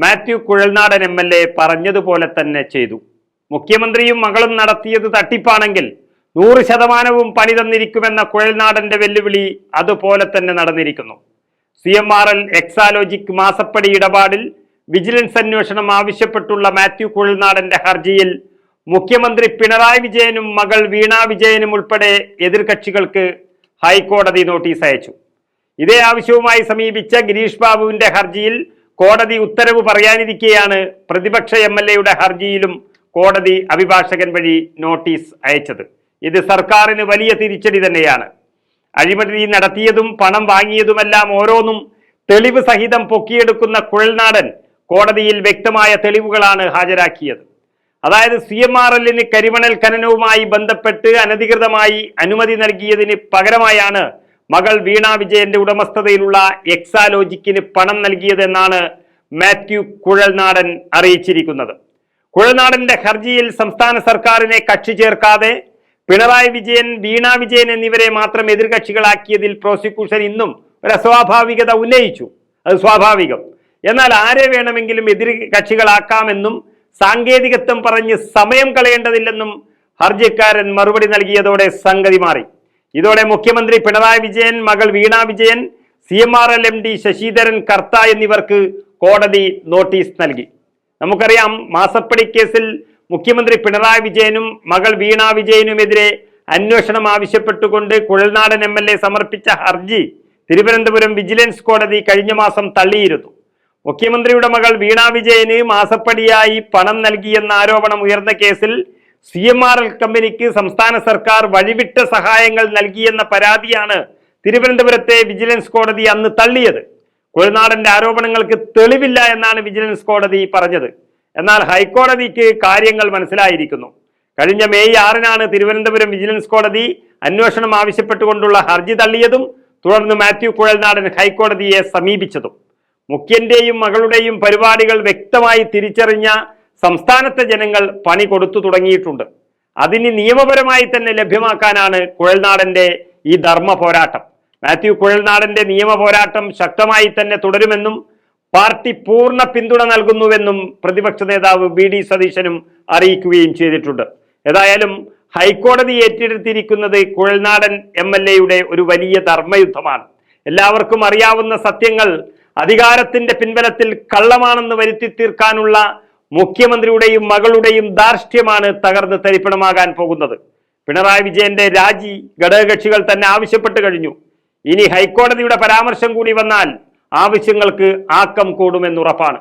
Mathew Kuzhalnadan M L A പറഞ്ഞതുപോലെ തന്നെ ചെയ്തു. മുഖ്യമന്ത്രിയും മകളും നടത്തിയത് തട്ടിപ്പാണെങ്കിൽ നൂറ് ശതമാനവും പണി തന്നിരിക്കുമെന്ന കുഴൽനാടന്റെ വെല്ലുവിളി അതുപോലെ തന്നെ നടന്നിരിക്കുന്നു. C M R L Exalogic മാസപ്പടി ഇടപാടിൽ വിജിലൻസ് അന്വേഷണം ആവശ്യപ്പെട്ടുള്ള മാത്യു കുഴൽനാടന്റെ ഹർജിയിൽ മുഖ്യമന്ത്രി പിണറായി വിജയനും മകൾ വീണ വിജയനും ഉൾപ്പെടെ എതിർകക്ഷികൾക്ക് ഹൈക്കോടതി നോട്ടീസ് അയച്ചു. ഇതേ ആവശ്യവുമായി സമീപിച്ച ഗിരീഷ് ബാബുവിന്റെ ഹർജിയിൽ കോടതി ഉത്തരവ് പറയാനിരിക്കെയാണ് പ്രതിപക്ഷ എം എൽ എയുടെ ഹർജിയിലും കോടതി അഭിഭാഷകൻ വഴി നോട്ടീസ് അയച്ചത്. ഇത് സർക്കാരിന് വലിയ തിരിച്ചടി തന്നെയാണ്. അഴിമതി നടത്തിയതും പണം വാങ്ങിയതുമെല്ലാം ഓരോന്നും തെളിവ് സഹിതം പൊക്കിയെടുക്കുന്ന കുഴൽനാടൻ കോടതിയിൽ വ്യക്തമായ തെളിവുകളാണ് ഹാജരാക്കിയത്. അതായത് സി എം ആർ എല്ലിന് കരിമണൽ ഖനനവുമായി ബന്ധപ്പെട്ട് അനധികൃതമായി അനുമതി നൽകിയതിന് പകരമായാണ് മകൾ വീണ വിജയന്റെ ഉടമസ്ഥതയിലുള്ള എക്സാലോജിക്കിന് പണം നൽകിയതെന്നാണ് മാത്യു കുഴൽനാടൻ അറിയിച്ചിരിക്കുന്നത്. കുഴൽനാടന്റെ ഹർജിയിൽ സംസ്ഥാന സർക്കാരിനെ കക്ഷി ചേർക്കാതെ പിണറായി വിജയൻ വീണ വിജയൻ എന്നിവരെ മാത്രം എതിർകക്ഷികളാക്കിയതിൽ പ്രോസിക്യൂഷൻ ഇന്നും ഒരു അസ്വാഭാവികത ഉന്നയിച്ചു. അത് സ്വാഭാവികം. എന്നാൽ ആരെ വേണമെങ്കിലും എതിർ കക്ഷികളാക്കാമെന്നും സാങ്കേതികത്വം പറഞ്ഞ് സമയം കളയേണ്ടതില്ലെന്നും ഹർജിക്കാരൻ മറുപടി നൽകിയതോടെ സംഗതി മാറി. ഇതോടെ മുഖ്യമന്ത്രി പിണറായി വിജയൻ മകൾ Veena Vijayan C M R L M D Sasidharan Kartha എന്നിവർക്ക് കോടതി നോട്ടീസ് നൽകി. നമുക്കറിയാം മാസപ്പടി കേസിൽ മുഖ്യമന്ത്രി പിണറായി വിജയനും മകൾ വീണ വിജയനുമെതിരെ അന്വേഷണം ആവശ്യപ്പെട്ടുകൊണ്ട് കുഴൽനാടൻ എം എൽ എ സമർപ്പിച്ച ഹർജി തിരുവനന്തപുരം വിജിലൻസ് കോടതി കഴിഞ്ഞ മാസം തള്ളിയിരുന്നു. മുഖ്യമന്ത്രിയുടെ മകൾ വീണ വിജയന് മാസപ്പടിയായി പണം നൽകിയെന്ന ആരോപണം ഉയർന്ന കേസിൽ സി എം ആർ എൽ കമ്പനിക്ക് സംസ്ഥാന സർക്കാർ വഴിവിട്ട സഹായങ്ങൾ നൽകിയെന്ന പരാതിയാണ് തിരുവനന്തപുരത്തെ വിജിലൻസ് കോടതി അന്ന് തള്ളിയത്. കുഴനാടന്റെ ആരോപണങ്ങൾക്ക് തെളിവില്ല എന്നാണ് വിജിലൻസ് കോടതി പറഞ്ഞത്. എന്നാൽ ഹൈക്കോടതിക്ക് കാര്യങ്ങൾ മനസ്സിലായിരിക്കുന്നു. കഴിഞ്ഞ മെയ് ആറിനാണ് തിരുവനന്തപുരം വിജിലൻസ് കോടതി അന്വേഷണം ആവശ്യപ്പെട്ടുകൊണ്ടുള്ള ഹർജി തള്ളിയതും തുടർന്ന് മാത്യു കുഴൽനാടൻ ഹൈക്കോടതിയെ സമീപിച്ചതും. മുഖ്യന്റെയും മകളുടെയും പരിപാടികൾ വ്യക്തമായി തിരിച്ചറിഞ്ഞ സംസ്ഥാനത്തെ ജനങ്ങൾ പണി കൊടുത്തു തുടങ്ങിയിട്ടുണ്ട്. അതിന് നിയമപരമായി തന്നെ ലഭ്യമാക്കാനാണ് കുഴൽനാടന്റെ ഈ ധർമ്മ പോരാട്ടം. മാത്യു കുഴൽനാടന്റെ നിയമ പോരാട്ടം ശക്തമായി തന്നെ തുടരുമെന്നും പാർട്ടി പൂർണ പിന്തുണ നൽകുന്നുവെന്നും പ്രതിപക്ഷ നേതാവ് വി ഡി സതീശനും അറിയിക്കുകയും ചെയ്തിട്ടുണ്ട്. ഏതായാലും ഹൈക്കോടതി ഏറ്റെടുത്തിരിക്കുന്നത് കുഴൽനാടൻ എം എൽ എയുടെ ഒരു വലിയ ധർമ്മയുദ്ധമാണ്. എല്ലാവർക്കും അറിയാവുന്ന സത്യങ്ങൾ അധികാരത്തിന്റെ പിൻബലത്തിൽ കള്ളമാണെന്ന് വരുത്തി തീർക്കാനുള്ള മുഖ്യമന്ത്രിയുടെയും മകളുടെയും ധാർഷ്ട്യമാണ് തകർന്ന് തരിപ്പണമാകാൻ പോകുന്നത്. പിണറായി വിജയന്റെ രാജി ഘടകകക്ഷികൾ തന്നെ ആവശ്യപ്പെട്ടു കഴിഞ്ഞു. ഇനി ഹൈക്കോടതിയുടെ പരാമർശം കൂടി വന്നാൽ ആവശ്യങ്ങൾക്ക് ആക്കം കൂടുമെന്നുറപ്പാണ്.